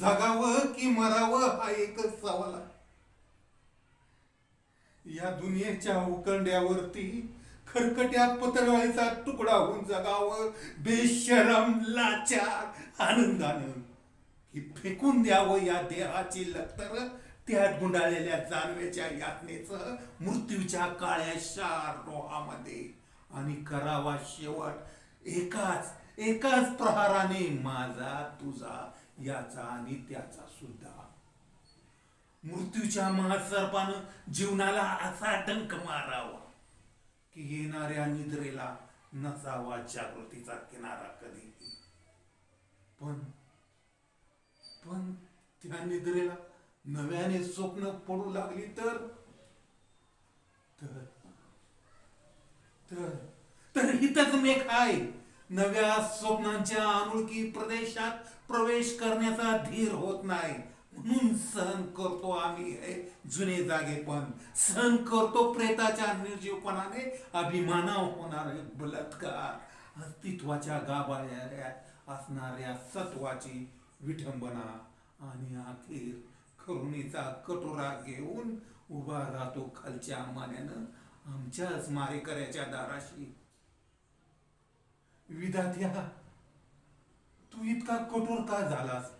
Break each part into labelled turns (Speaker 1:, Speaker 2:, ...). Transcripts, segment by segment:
Speaker 1: जगावं की मरावं हा एकच सवाल आहे. या दुनियेच्या उकंड्यावरती खरकट्या पत्रवाळीचा तुकडा होऊन जगावं बेशरम लाचार आनंदानं. की फेकून द्यावं या देहाची लतर त्यात गुंडाळलेल्या जानवेच्या यातनेचं मृत्यूच्या काळ्या शार डोहामध्ये. आणि करावा शेवट एकाच एकाच प्रहाराने माझा तुझा याचा आणि त्याचा सुद्धा. मृत्यूच्या महासर्पानं जीवनाला असा डंक मारावा की येणाऱ्या निद्रेला नसावा जागृतीचा किनारा कधी पण पण त्या निद्रेला नव्याने स्वप्न पडू लागली तर तर तर तर हितच मेघ आहे. नव्या स्वप्नांच्या अनोळखी प्रदेशात प्रवेश करण्याचा धीर होत नाही. म्हणून सहन करतो आम्ही हे जुने जागेपण. सहन करतो प्रेताच्या निर्जीवपणाने. अभिमाना होणारे बलात्कार. अस्तित्वाच्या गाभाऱ्यात असणाऱ्या सत्वाची विठंबना आणि अखेर करुणीचा कटोरा घेऊन उभा राहतो खालच्या मान्यानं. आमच्याच मारेकऱ्याच्या दाराशी विधात्या तू इतका कठोर का झालास?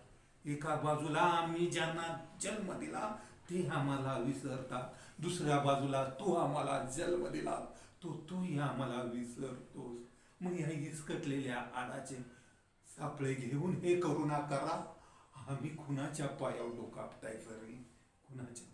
Speaker 1: एका बाजूला आम्ही ज्यांना जन्म दिला ते आम्हाला विसरतात. दुसऱ्या बाजूला तू आम्हाला जन्म दिला. तो तूही आम्हाला विसरतोस. मग या इसकटलेल्या आडाचे सापळे घेऊन हे करुणा करा आम्ही कुणाच्या पायावर डोकापताय सरी कुणाच्या